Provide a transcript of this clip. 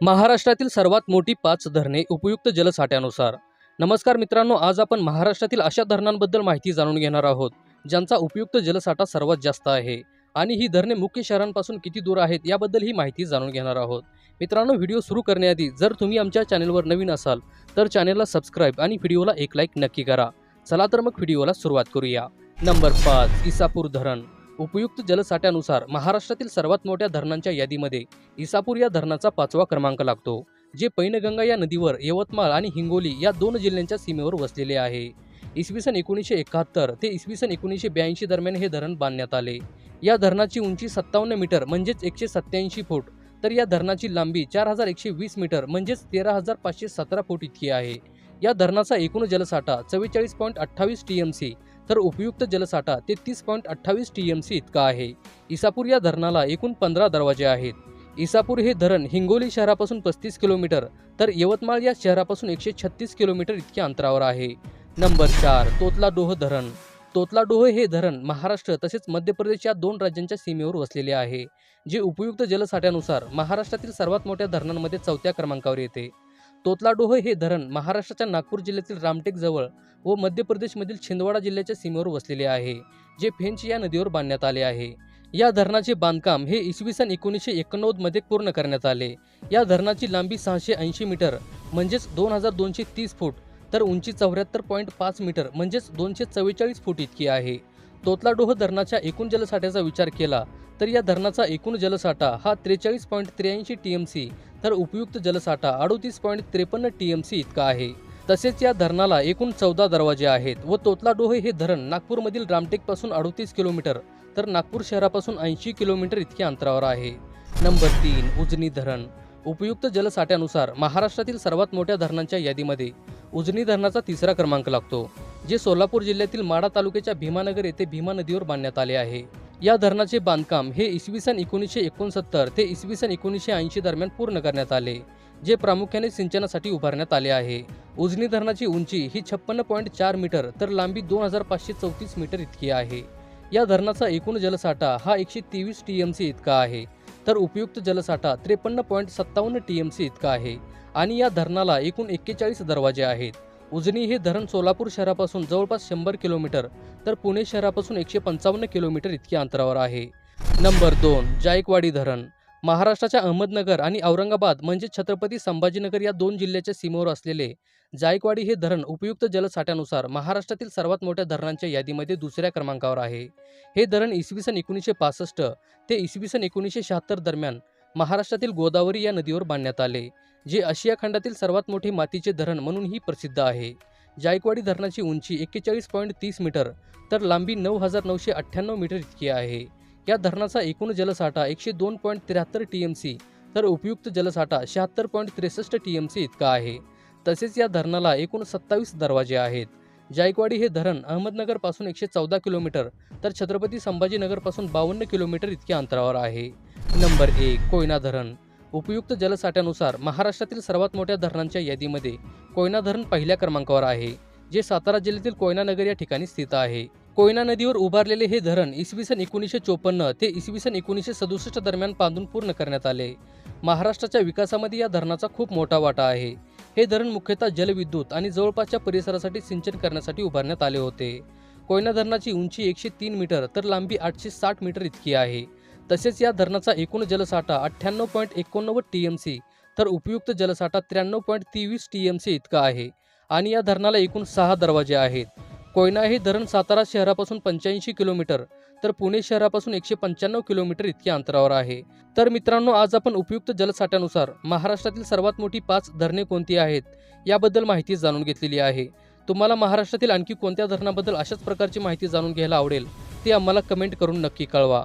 महाराष्ट्रातील सर्वात मोठी पाच धरणे उपयुक्त जलसाठ्यानुसार. नमस्कार मित्रांनो आज आपण महाराष्ट्रातील अशा धरणांबद्दल माहिती जाणून घेणार आहोत ज्यांचा उपयुक्त जलसाठा सर्वात जास्त आहे. आणि ही धरणे मुख्य शहरांपासून किती दूर आहेत याबद्दल ही माहिती जाणून घेणार आहोत. मित्रांनो व्हिडिओ सुरू करण्याआधी जर तुम्ही आमच्या चॅनेलवर नवीन असाल तर चॅनेलला सबस्क्राईब आणि व्हिडिओला एक लाईक नक्की करा. चला तर मग व्हिडिओला सुरुवात करूया. नंबर पाच इसापूर धरण. उपयुक्त जलसाठ्यानुसार महाराष्ट्रातील सर्वात मोठ्या धरणांच्या यादीमध्ये इसापूर या धरणाचा पाचवा क्रमांक लागतो जे पैनगंगा या नदीवर यवतमाळ आणि हिंगोली या दोन जिल्ह्यांच्या सीमेवर वसलेले आहे. इसवी सन एकोणीसशे एकाहत्तर ते इसवी सन एकोणीसशे ब्याऐंशी दरम्यान हे धरण बांधण्यात आले. या धरणाची उंची सत्तावन्न मीटर म्हणजेच एकशे सत्त्याऐंशी फूट तर या धरणाची लांबी चार हजार एकशे वीस मीटर म्हणजेच तेरा हजार पाचशे सतरा फूट इतकी आहे. या धरणाचा एकूण जलसाठा चव्वेचाळीस पॉईंट अठ्ठावीस टी एम सी तर उपयुक्त जलसाठा ते तीस पॉईंट अठ्ठावीस टी एम सी इतका आहे. इसापूर या धरणाला एकूण पंधरा दरवाजे आहेत. इसापूर हे धरण हिंगोली शहरापासून पस्तीस किलोमीटर तर यवतमाळ या शहरापासून एकशे छत्तीस किलोमीटर इतक्या अंतरावर आहे. नंबर चार तोतला डोह धरण. तोतला डोह हे धरण महाराष्ट्र तसेच मध्य प्रदेश या दोन राज्यांच्या सीमेवर वसलेले आहे जे उपयुक्त जलसाठ्यानुसार महाराष्ट्रातील सर्वात मोठ्या धरणांमध्ये चौथ्या क्रमांकावर येते. तोतलाडोह हे धरण महाराष्ट्राच्या नागपूर जिल्ह्यातील रामटेक जवळ व मध्य प्रदेशमधील छिंदवाडा जिल्ह्याच्या सीमेवर वसलेले आहे जे फेंच या नदीवर बांधण्यात आले आहे. या धरणाचे बांधकाम हे इसवी सन एकोणीसशे एकोणनव्वदमध्ये पूर्ण करण्यात आले. या धरणाची लांबी सहाशे ऐंशी मीटर म्हणजेच दोन हजार दोनशे तीस फूट तर उंची चौऱ्याहत्तर पॉईंट पाच मीटर म्हणजेच दोनशे चव्वेचाळीस फूट इतकी आहे. तोतलाडोह धरणाच्या एकूण जलसाठ्याचा विचार केला तर या धरणाचा एकूण जलसाठा हा त्रेचाळीस पॉईंट त्र्याऐंशी टी एम सी तर उपयुक्त जलसाठा अडोतीस पॉईंट त्रेपन्न टी एम सी इतका आहे. तसेच या धरणाला एकूण चौदा दरवाजे आहेत व तोतलाडोह हे धरण नागपूरमधील रामटेकपासून अडोतीस किलोमीटर तर नागपूर शहरापासून ऐंशी किलोमीटर इतक्या अंतरावर आहे. नंबर तीन उजनी धरण. उपयुक्त जलसाठ्यानुसार महाराष्ट्रातील सर्वात मोठ्या धरणांच्या यादीमध्ये उजनी धरणाचा तिसरा क्रमांक लागतो जे सोलापूर जिल्ह्यातील माडा तालुक्याच्या भीमानगर येथे भीमा नदीवर बांधण्यात आले आहे. या धरणाचे बांधकाम हे इसवी सन एकोणीसशे एकोणसत्तर ते इसवी सन एकोणीसशे ऐंशी दरम्यान पूर्ण करण्यात आले जे प्रामुख्याने सिंचनासाठी उभारण्यात आले आहे. उजनी धरणाची उंची ही छप्पन्न पॉईंट चार मीटर तर लांबी दोन हजार पाचशे चौतीस मीटर इतकी आहे. या धरणाचा एकूण जलसाठा हा एकशे तेवीस टी एम सी इतका आहे तर उपयुक्त जलसाठा त्रेपन्न पॉईंट सत्तावन्न टी एम सी इतका आहे आणि या धरणाला एकूण एक्केचाळीस दरवाजे आहेत. उजनी हे धरण सोलापूर शहरापासून जवळपास शंभर किलोमीटर तर पुणे शहरापासून एकशे पंचावन्न किलोमीटर इतक्या अंतरावर आहे. नंबर दोन जायकवाडी धरण. महाराष्ट्राच्या अहमदनगर आणि औरंगाबाद म्हणजे छत्रपती संभाजीनगर या दोन जिल्ह्याच्या सीमेवर असलेले जायकवाडी हे धरण उपयुक्त जलसाठ्यानुसार महाराष्ट्रातील सर्वात मोठ्या धरणांच्या यादीमध्ये दुसऱ्या क्रमांकावर आहे. हे धरण इसवी सन एकोणीसशे पासष्ट ते इसवी सन एकोणीसशे शहात्तर दरम्यान महाराष्ट्रातील गोदावरी या नदीवर बांधण्यात आले. जे आशिया खंडातील सर्वात मोठे मातीचे धरण म्हणूनही प्रसिद्ध आहे. जायकवाडी धरणाची उंची एक्केचाळीस पॉईंट तीस मीटर तर लांबी नऊ हजार नऊशे अठ्ठ्याण्णव मीटर इतकी आहे. या धरणाचा एकूण जलसाठा एकशे दोन पॉईंट त्र्याहत्तर टी एम सी तर उपयुक्त जलसाठा शहात्तर पॉईंट त्रेसष्ट टी एम सी इतका आहे. तसेच या धरणाला एकूण सत्तावीस दरवाजे आहेत. जायकवाडी हे धरण अहमदनगरपासून एकशे चौदा किलोमीटर तर छत्रपती संभाजीनगरपासून बावन्न किलोमीटर इतक्या अंतरावर आहे. नंबर एक कोयना धरण. उपयुक्त जलसाठ्यानुसार महाराष्ट्रातील सर्वात मोठ्या धरणांच्या यादीमध्ये कोयना धरण पहिल्या क्रमांकावर आहे जे सातारा जिल्ह्यातील कोयना नगर या ठिकाणी स्थित आहे. कोयना नदीवर उभारलेले हे धरण इसवी सन एकोणीसशे चोपन्न ते इसवी सन एकोणीसशे सदुसष्ट दरम्यान बांधून पूर्ण करण्यात आले. महाराष्ट्राच्या विकासामध्ये या धरणाचा खूप मोठा वाटा आहे. हे धरण मुख्यतः जलविद्युत आणि जवळपासच्या परिसरासाठी सिंचन करण्यासाठी उभारण्यात आले होते. कोयना धरणाची उंची एकशे तीन मीटर तर लांबी आठशे साठ मीटर इतकी आहे. तसेच या धरणाचा एकूण जलसाठा अठ्ठ्याण्णव पॉईंट एकोणनव्वद टी एम सी तर उपयुक्त जलसाठा त्र्याण्णव पॉईंट तेवीस टी एम सी इतका आहे. आणि या धरणाला एकूण सहा दरवाजे आहेत. कोयना हे धरण सातारा शहरापासून पंच्याऐंशी किलोमीटर तर पुणे शहरापासून एकशे पंच्याण्णव किलोमीटर इतक्या अंतरावर आहे. तर मित्रांनो आज आपण उपयुक्त जलसाठ्यानुसार महाराष्ट्रातील सर्वात मोठी पाच धरणे कोणती आहेत याबद्दल माहिती जाणून घेतलेली आहे. तुम्हाला महाराष्ट्रातील आणखी कोणत्या धरणाबद्दल अशाच प्रकारची माहिती जाणून घ्यायला आवडेल ते आम्हाला कमेंट करून नक्की कळवा.